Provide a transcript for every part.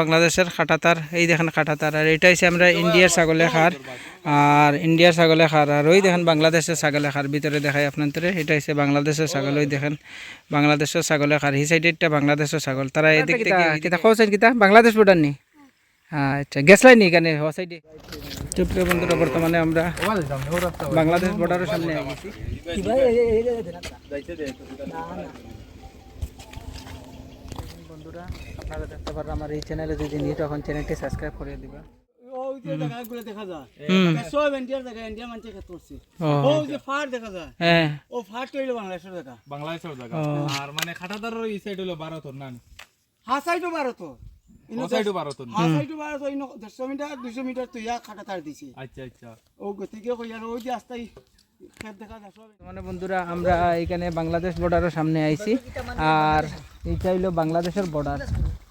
বাংলাদেশের খাটাতার এই দেখেন খাটাতার আর এটা হচ্ছে আমরা ইন্ডিয়ার ছাগলে খার আর ইন্ডিয়ার ছাগলে খার আর ওই দেখেন বাংলাদেশের ছাগলে খার ভিতরে দেখাই আপনাদের এটা হচ্ছে বাংলাদেশের ছাগল ওই দেখেন বাংলাদেশের ছাগলে খার এই সাইডে একটা বাংলাদেশের ছাগল তারা এদিক থেকে কিতা কিতা বাংলাদেশ বোর্ডার নি আচ্ছা গ্যাসলাই নি এখানে ও সাইডে বন্ধুরা বর্তমানে আমরা বাংলাদেশ বর্ডারের সামনে বন্ধুরা আপনারা দেখতে পারেন আমার এই চ্যানেলে যদি নিয়ে তখন চ্যানেলটি সাবস্ক্রাইব করে দিবা। হ্যাঁ। মানে ইয়া আচ্ছা আচ্ছা। মানে বন্ধুরা আমরা এখানে বাংলাদেশ বর্ডারের সামনে আইছি। আর এটা হইল বাংলাদেশের বর্ডার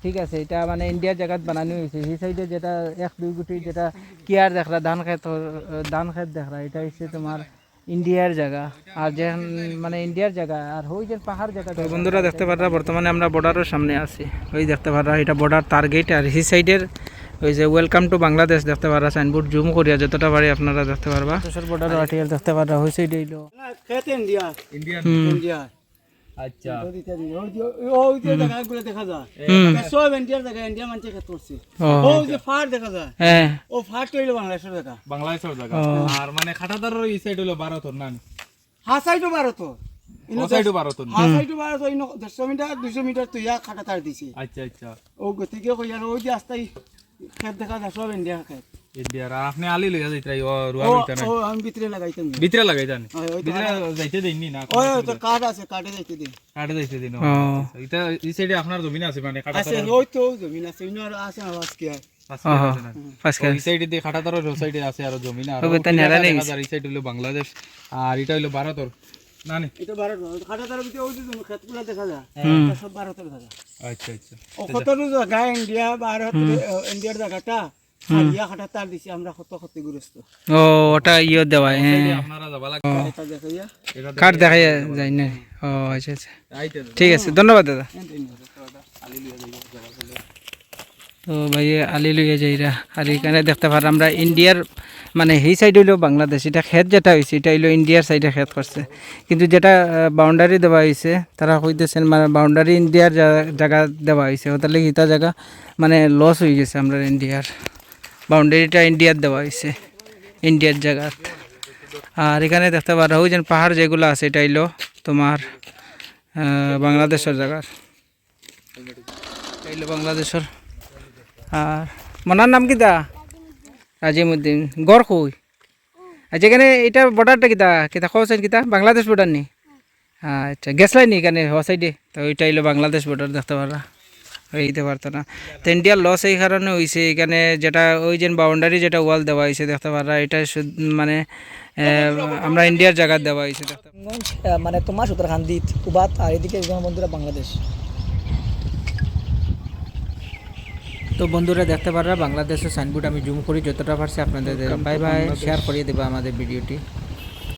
ঠিক আছে এটা মানে ইন্ডিয়ার জায়গাত বানানো হয়েছে সেই সাইডে যেটা এক দুই গুটি যেটা কিয়ার দেখরা ধান খেত ধান খেত দেখরা এটা হচ্ছে তোমার ইন্ডিয়ার জায়গা। আর যে মানে ইন্ডিয়ার জায়গা আর ওই যে পাহাড় জায়গা বন্ধুরা দেখতে পারা বর্তমানে আমরা বর্ডারের সামনে আছি। ওই দেখতে পারা এটা বর্ডার তার গেট আর সেই সাইডের ওই যে ওয়েলকাম টু বাংলাদেশ দেখতে পারা সাইনবোর্ড জুম করিয়া যতটা পারি আপনারা দেখতে পারবা। বর্ডার আর্টিকেল দেখতে পারা ক্ষেত ইন্ডিয়া ইন্ডিয়া আচ্ছা। ওই যে জায়গাগুলো দেখা যায়। সব ইন্ডিয়ার জায়গা ইন্ডিয়া মানুষের ক্ষেত্রে করছে। ওই যে ফাট দেখা যায়। হ্যাঁ। ও ফাটটা হইল বাংলাদেশের জায়গা। বাংলাদেশের জায়গা। আর মানে এই সাইড ভারতর না? সাইডও ভারতর। দেড়শো মিটার মিটার তো ইয়া খাটা তার দিছে। আচ্ছা আচ্ছা। ও গতিকে কই আর ওই যে আস্তাই ক্ষেত দেখা যায় সব ইন্ডিয়া আর আপনি আলি লইয়া যাইতে ও রুয়া ও ও আমি ভিতরে লাগাইতাম না। ভিতরে যাইতে দেইনি না তো কাঠ আছে কাঠে যাইতে দিন কাটে যাইতে দিন ও এটা এই সাইডে আপনার জমিন আছে মানে আছে ওই তো জমিন আছে আছে ওহো আছে ওই সাইডে আছে বাংলাদেশ আর এটা হলো ভারতর না নি এটা ভারত খাটা তার ভিতরে ওই যে ক্ষেতগুলো দেখা যায় সব ভারতের জায়গা আচ্ছা আচ্ছা কত জায়গা ইন্ডিয়া ভারত ইন্ডিয়ার জায়গাটা আর তার দিছি আমরা কত ক্ষতিগ্রস্ত। ও ওটা ইয়ে দেওয়া হ্যাঁ। কার্ড দেখা যায় না। ও আচ্ছা আচ্ছা। ঠিক আছে ধন্যবাদ দাদা। তো ভাই আলি লইয়া যাইরা। আর এখানে দেখতে পার আমরা ইন্ডিয়ার মানে সেই সাইড হইল বাংলাদেশ। এটা ক্ষেত যেটা হয়েছে এটা হইল ইন্ডিয়ার সাইডে ক্ষেত করছে। কিন্তু যেটা বাউন্ডারি দেওয়া হয়েছে তারা কইতেছেন মানে বাউন্ডারি ইন্ডিয়ার জায়গা দেওয়া হয়েছে ওটার লেগে ইটা জায়গা মানে লস হয়ে গেছে আমরা ইন্ডিয়ার। বাউন্ডারিটা ইন্ডিয়ার দেওয়া হয়েছে, ইন্ডিয়ার জায়গাত। আর এখানে দেখতে পারা, ওই যে পাহাড় যেগুলো আছে, এটা হইল তোমার বাংলাদেশের জায়গার এটা বাংলাদেশের। আর মনার নাম কিতা রাজিমুদ্দিন। গড় কই? আর যেখানে এটা বর্ডারটা কিতা কিতা খোঁজেন কিতা বাংলাদেশ বর্ডার নি? আচ্ছা গেছলাই নি এখানে হ সাইডে তো ওইটা হইল বাংলাদেশ বর্ডার দেখতে পারা। হইতে পারতো না। তো ইন্ডিয়ার লস এই কারণে হয়েছে এখানে যেটা ওই যে বাউন্ডারি যেটা ওয়াল দেওয়া হয়েছে দেখতে পারা এটা মানে আমরা ইন্ডিয়ার জায়গা দেওয়া হয়েছে মানে তোমার উত্তরাখান্দিত কুবাত আর এদিকে বন্ধুরা বাংলাদেশ। তো বন্ধুরা দেখতে পারা বাংলাদেশের সাইনবোর্ড আমি জুম করি যতটা পারছি আপনাদের বাই বাই শেয়ার করিয়ে দেবো আমাদের ভিডিওটি